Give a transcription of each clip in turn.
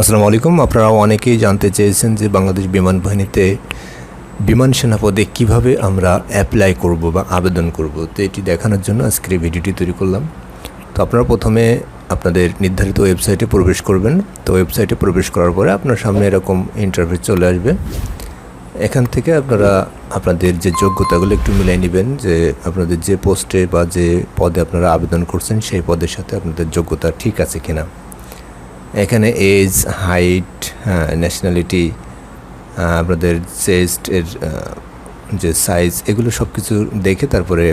আসসালামু আলাইকুম। আপনারা অনেকেই জানতে চেয়েছেন যে বাংলাদেশ বিমান বাহিনীতে বিমান সেনা পদে কীভাবে আমরা অ্যাপ্লাই করব বা আবেদন করব। তো এটি দেখানোর জন্য আজকের ভিডিওটি তৈরি করলাম। তো আপনারা প্রথমে আপনাদের নির্ধারিত ওয়েবসাইটে প্রবেশ করবেন। তো ওয়েবসাইটে প্রবেশ করার পরে আপনার সামনে এরকম ইন্টারভিউ চলে আসবে। এখান থেকে আপনারা আপনাদের যে যোগ্যতাগুলো একটু মিলিয়ে নেবেন, যে আপনাদের যে পোস্টে বা যে পদে আপনারা আবেদন করছেন, সেই পদের সাথে আপনাদের যোগ্যতা ঠিক আছে কিনা। এখানে এজ হাইট ন্যাশনালিটি আপনাদের চেস্ট এর যে সাইজ এগুলো সব কিছু দেখে তারপরে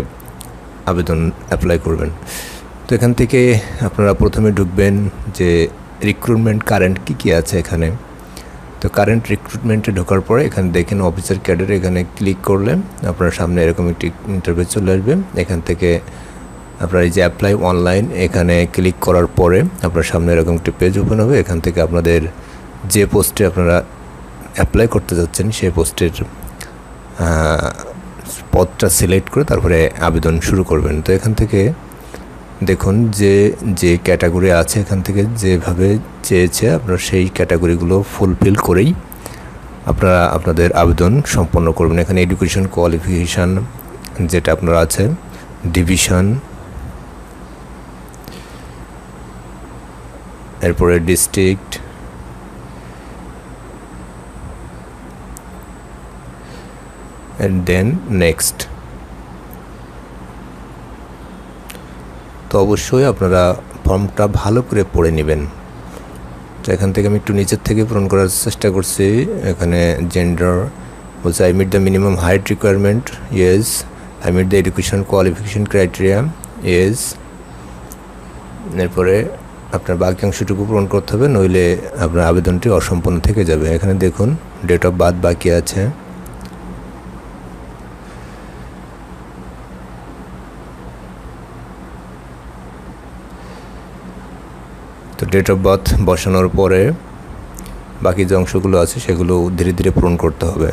আবেদন অ্যাপ্লাই করবেন। তো এখান থেকে আপনারা প্রথমে ঢুকবেন যে রিক্রুটমেন্ট কারেন্ট কী কী আছে এখানে। তো কারেন্ট রিক্রুটমেন্টে ঢোকার পরে এখানে দেখেন অফিসার ক্যাডার এখানে ক্লিক করলে আপনার সামনে এরকম একটি ইন্টারভিউ চলে আসবে। এখান থেকে আপনার এই যে অ্যাপ্লাই অনলাইন এখানে ক্লিক করার পরে আপনার সামনে এরকম একটি পেজ ওপেন হবে। এখান থেকে আপনাদের যে পোস্টে আপনারা অ্যাপ্লাই করতে যাচ্ছেন, সেই পোস্টের পদটা সিলেক্ট করে তারপরে আবেদন শুরু করবেন। তো এখান থেকে দেখুন যে যে ক্যাটাগরি আছে, এখান থেকে যেভাবে চেয়েছে আপনারা সেই ক্যাটাগরিগুলো ফুলফিল করেই আপনারা আপনাদের আবেদন সম্পন্ন করবেন। এখানে এডুকেশন কোয়ালিফিকেশান যেটা আপনার আছে ডিভিশন এরপরে ডিস্ট্রিক্ট। অ্যান্ড দেন নেক্সট তো অবশ্যই আপনারা ফর্মটা ভালো করে পড়ে নেবেন। তো এখান থেকে আমি একটু নিচের থেকে পূরণ করার চেষ্টা করছি। এখানে জেন্ডার বলছে I meet the minimum height requirement yes I meet the education qualification criteria yes এরপরে আপনার বাকি অংশটুকু পূরণ করতে হবে, নইলে আপনার আবেদনটি অসম্পূর্ণ থেকে যাবে। এখানে দেখুন ডেট অফ বার্থ বাকি আছে। তো ডেট অফ বার্থ বসানোর পরে বাকি যে অংশগুলো আছে, সেগুলো ধীরে ধীরে পূরণ করতে হবে।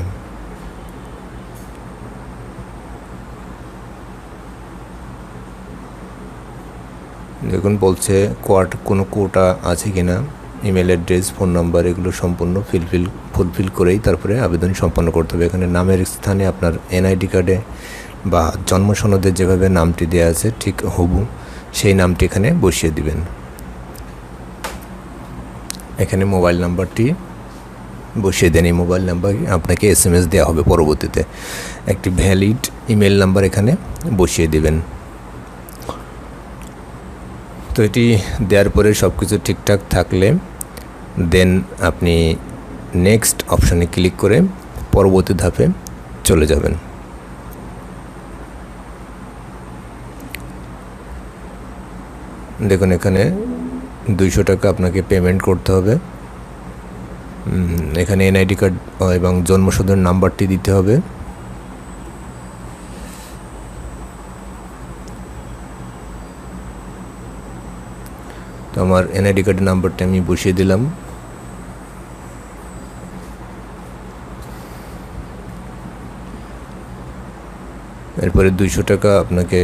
দেখুন, বলছে কোয়াট কোনো কোটা আছে কি না ইমেল অ্যাড্রেস ফোন নাম্বার এগুলো সম্পূর্ণ ফিলফিল ফুলফিল করেই তারপরে আবেদন সম্পন্ন করতে হবে। এখানে নামের স্থানে আপনার এনআইডি কার্ডে বা জন্ম সনদে যেভাবে নামটি দেওয়া আছে, ঠিক হবু সেই নামটি এখানে বসিয়ে দিবেন। এখানে মোবাইল নাম্বারটি বসিয়ে দেন। এই মোবাইল নাম্বার আপনাকে এস এম এস দেওয়া হবে পরবর্তীতে। একটি ভ্যালিড ইমেল নাম্বার এখানে বসিয়ে দিবেন। তো এটি দেওয়ার পরে সব কিছু ঠিকঠাক থাকলে দেন আপনি নেক্সট অপশানে ক্লিক করে পরবর্তী ধাপে চলে যাবেন। দেখুন, এখানে দুইশো টাকা আপনাকে পেমেন্ট করতে হবে। এখানে এনআইডি কার্ড এবং জন্মসূদের নাম্বারটি দিতে হবে। তো আমার এনআইডি কার্ডের নাম্বারটা আমি বসিয়ে দিলাম। এরপরে দুইশো টাকা আপনাকে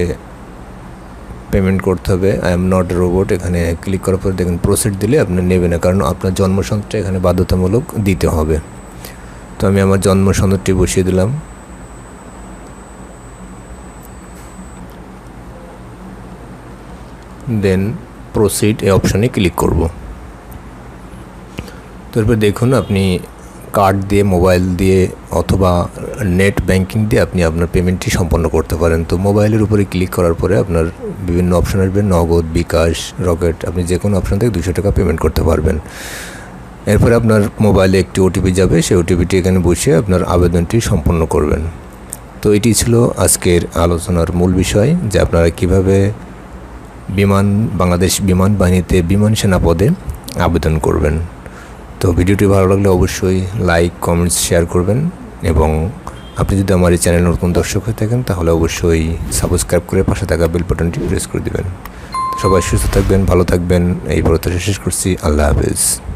পেমেন্ট করতে হবে। আই এম নট রোবট এখানে ক্লিক করার পর দেখুন প্রসিড দিলে আপনি নেবে না, কারণ আপনার জন্ম সনদটা এখানে বাধ্যতামূলক দিতে হবে। তো আমি আমার জন্ম সনদটি বসিয়ে দিলাম। দেন প্রসিড এই অপশানে ক্লিক করব। তারপর দেখুন আপনি কার্ড দিয়ে মোবাইল দিয়ে অথবা নেট ব্যাংকিং দিয়ে আপনি আপনার পেমেন্টটি সম্পন্ন করতে পারেন। তো মোবাইলের উপরে ক্লিক করার পরে আপনার বিভিন্ন অপশন আসবে, নগদ, বিকাশ, রকেট, আপনি যে কোনো অপশন থেকে দুশো টাকা পেমেন্ট করতে পারবেন। এরপরে আপনার মোবাইলে একটি ওটিপি যাবে, সেই ওটিপিটি এখানে বসিয়ে আপনার আবেদনটি সম্পন্ন করবেন। তো এটি ছিল আজকের আলোচনার মূল বিষয়, যে আপনারা কীভাবে বিমান, বাংলাদেশ বিমান বাহিনীতে বিমান সেনা পদে আবেদন করবেন। তো ভিডিওটি ভালো লাগলে অবশ্যই লাইক, কমেন্টস, শেয়ার করবেন এবং আপনি যদি আমার এই চ্যানেল নতুন দর্শক হয়ে থাকেন, তাহলে অবশ্যই সাবস্ক্রাইব করে পাশে থাকা বেল বাটনটি প্রেস করে দেবেন। সবাই সুস্থ থাকবেন, ভালো থাকবেন, এই প্রত্যাশা শেষ করছি। আল্লাহ হাফেজ।